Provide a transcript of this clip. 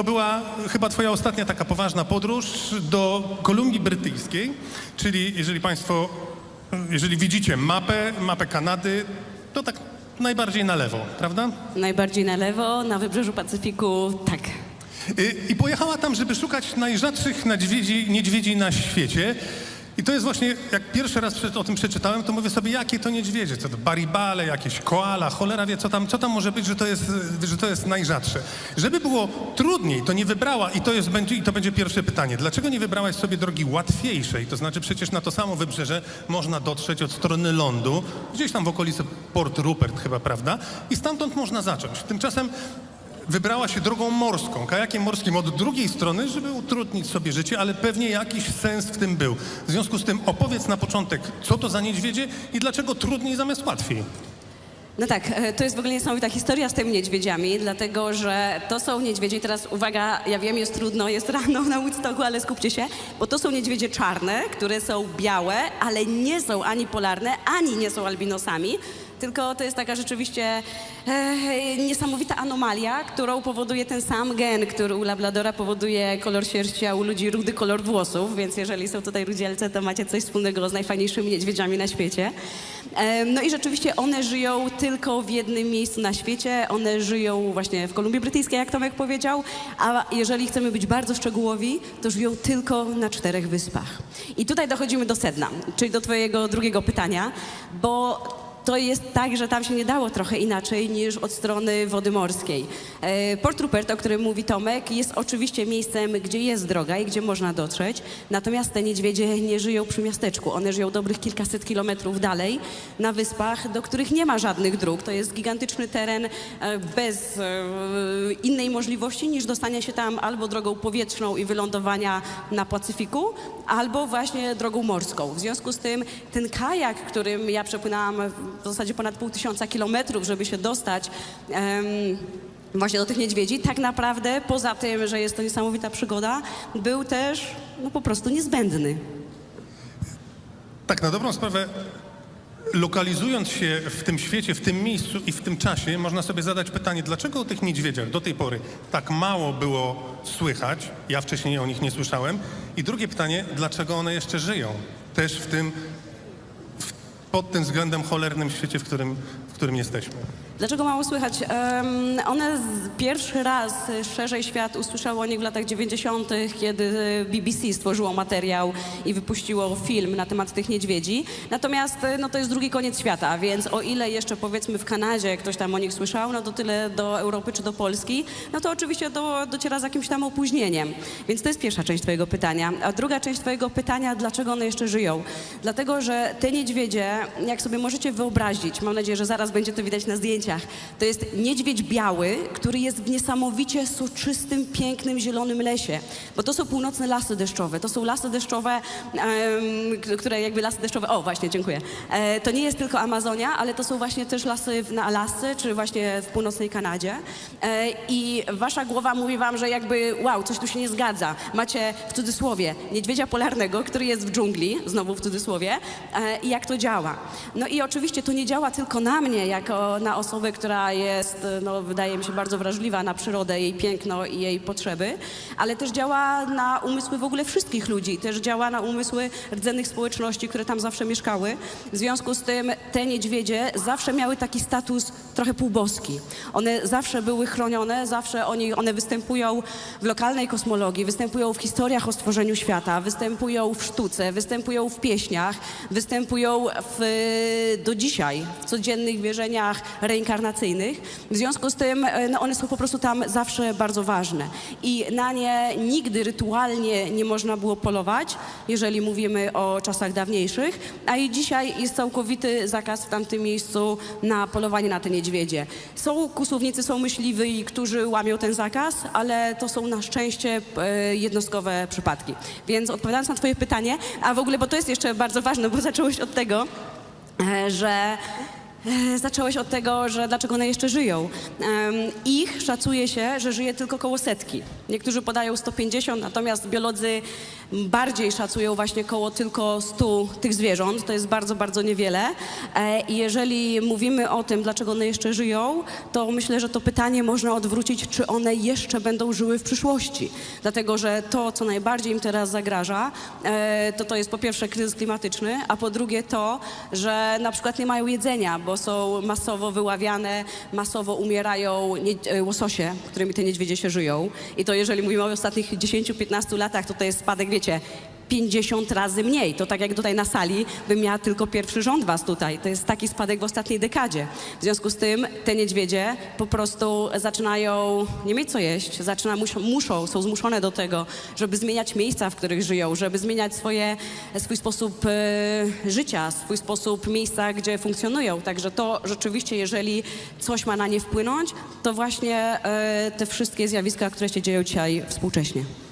to była chyba twoja ostatnia taka poważna podróż do Kolumbii Brytyjskiej, czyli jeżeli państwo, jeżeli widzicie mapę, mapę Kanady, to tak najbardziej na lewo, prawda? Najbardziej na lewo, na wybrzeżu Pacyfiku, tak. Y, I pojechała tam, żeby szukać najrzadszych niedźwiedzi, niedźwiedzi na świecie. I to jest właśnie, jak pierwszy raz o tym przeczytałem, to mówię sobie, jakie to niedźwiedzie, co to baribale, jakieś koala, cholera wie, co tam, co tam może być, że to, jest, że to jest najrzadsze. Żeby było trudniej, to nie wybrała, i to, jest, będzie, i to będzie pierwsze pytanie, dlaczego nie wybrałaś sobie drogi łatwiejszej? To znaczy przecież na to samo wybrzeże można dotrzeć od strony lądu, gdzieś tam w okolicy Port Rupert chyba, prawda? I stamtąd można zacząć. Tymczasem wybrała się drogą morską, kajakiem morskim od drugiej strony, żeby utrudnić sobie życie, ale pewnie jakiś sens w tym był. W związku z tym opowiedz na początek, co to za niedźwiedzie i dlaczego trudniej zamiast łatwiej. No tak, e, to jest w ogóle niesamowita historia z tymi niedźwiedziami, dlatego że to są niedźwiedzie, i teraz uwaga, ja wiem, jest trudno, jest rano na Woodstocku, ale skupcie się, bo to są niedźwiedzie czarne, które są białe, ale nie są ani polarne, ani nie są albinosami, tylko to jest taka rzeczywiście e, niesamowita anomalia, którą powoduje ten sam gen, który u Labradora powoduje kolor sierści, a u ludzi rudy kolor włosów, więc jeżeli są tutaj rudzielce, to macie coś wspólnego z najfajniejszymi niedźwiedziami na świecie. E, No i rzeczywiście one żyją tylko w jednym miejscu na świecie. One żyją właśnie w Kolumbii Brytyjskiej, jak Tomek powiedział, a jeżeli chcemy być bardzo szczegółowi, to żyją tylko na czterech wyspach. I tutaj dochodzimy do sedna, czyli do twojego drugiego pytania, bo to jest tak, że tam się nie dało trochę inaczej niż od strony wody morskiej. E, Port Rupert, o którym mówi Tomek, jest oczywiście miejscem, gdzie jest droga i gdzie można dotrzeć, natomiast te niedźwiedzie nie żyją przy miasteczku. One żyją dobrych kilkaset kilometrów dalej, na wyspach, do których nie ma żadnych dróg. To jest gigantyczny teren e, bez e, innej możliwości niż dostania się tam albo drogą powietrzną i wylądowania na Pacyfiku, albo właśnie drogą morską. W związku z tym ten kajak, którym ja przepłynęłam w zasadzie ponad pół tysiąca kilometrów, żeby się dostać właśnie do tych niedźwiedzi, tak naprawdę poza tym, że jest to niesamowita przygoda, był też no, po prostu niezbędny. Tak, na dobrą sprawę, lokalizując się w tym świecie, w tym miejscu i w tym czasie, można sobie zadać pytanie, dlaczego o tych niedźwiedziach do tej pory tak mało było słychać? Ja wcześniej o nich nie słyszałem. I drugie pytanie, dlaczego one jeszcze żyją? Też w tym, pod tym względem cholernym świecie, w którym, w którym jesteśmy. Dlaczego mało słychać? Em, one pierwszy raz e, szerzej świat usłyszał o nich w latach 90., kiedy e, BBC stworzyło materiał i wypuściło film na temat tych niedźwiedzi. Natomiast e, no, to jest drugi koniec świata, więc o ile jeszcze powiedzmy w Kanadzie ktoś tam o nich słyszał, no to tyle do Europy czy do Polski, no to oczywiście do, dociera z jakimś tam opóźnieniem. Więc to jest pierwsza część twojego pytania. A druga część twojego pytania, dlaczego one jeszcze żyją? Dlatego, że te niedźwiedzie, jak sobie możecie wyobrazić, mam nadzieję, że zaraz będzie to widać na zdjęciach, to jest niedźwiedź biały, który jest w niesamowicie soczystym, pięknym, zielonym lesie. Bo to są północne lasy deszczowe. To są lasy deszczowe, k- które jakby lasy deszczowe, o właśnie, dziękuję. E, to nie jest tylko Amazonia, ale to są właśnie też lasy na Alasce, czy właśnie w północnej Kanadzie. E, I wasza głowa mówi wam, że jakby wow, coś tu się nie zgadza. Macie w cudzysłowie niedźwiedzia polarnego, który jest w dżungli, znowu w cudzysłowie, e, i jak to działa. No i oczywiście to nie działa tylko na mnie, jako na osobę, która jest, no, wydaje mi się, bardzo wrażliwa na przyrodę, jej piękno i jej potrzeby, ale też działa na umysły w ogóle wszystkich ludzi, też działa na umysły rdzennych społeczności, które tam zawsze mieszkały. W związku z tym te niedźwiedzie zawsze miały taki status trochę półboski. One zawsze były chronione, zawsze oni, one występują w lokalnej kosmologii, występują w historiach o stworzeniu świata, występują w sztuce, występują w pieśniach, występują w, do dzisiaj w codziennych wierzeniach reinkarnacyjnych. W związku z tym no, one są po prostu tam zawsze bardzo ważne. I na nie nigdy rytualnie nie można było polować, jeżeli mówimy o czasach dawniejszych, a i dzisiaj jest całkowity zakaz w tamtym miejscu na polowanie na te niedźwiedzie. Są kłusownicy, są myśliwi, którzy łamią ten zakaz, ale to są na szczęście e, jednostkowe przypadki. Więc odpowiadając na twoje pytanie, a w ogóle, bo to jest jeszcze bardzo ważne, bo zacząłeś od tego, e, że E, Zacząłeś od tego, że dlaczego one jeszcze żyją. Ich szacuje się, że żyje tylko koło setki. Niektórzy podają 150, natomiast biolodzy bardziej szacują właśnie koło tylko 100 tych zwierząt. To jest bardzo, bardzo niewiele. E, I jeżeli mówimy o tym, dlaczego one jeszcze żyją, to myślę, że to pytanie można odwrócić, czy one jeszcze będą żyły w przyszłości. Dlatego, że to, co najbardziej im teraz zagraża, e, to to jest po pierwsze kryzys klimatyczny, a po drugie to, że na przykład nie mają jedzenia, bo są masowo wyławiane, masowo umierają e, łososie, którymi te niedźwiedzie się żyją. I to jeżeli mówimy o ostatnich 10-15 latach, to to jest spadek, wiecie, 50 razy mniej. To tak jak tutaj na sali bym miała tylko pierwszy rząd was tutaj. To jest taki spadek w ostatniej dekadzie. W związku z tym te niedźwiedzie po prostu zaczynają nie mieć co jeść, zaczyna, muszą, muszą, są zmuszone do tego, żeby zmieniać miejsca, w których żyją, żeby zmieniać swoje, swój sposób e, życia, swój sposób miejsca, gdzie funkcjonują. Także to rzeczywiście, jeżeli coś ma na nie wpłynąć, to właśnie e, te wszystkie zjawiska, które się dzieją dzisiaj współcześnie.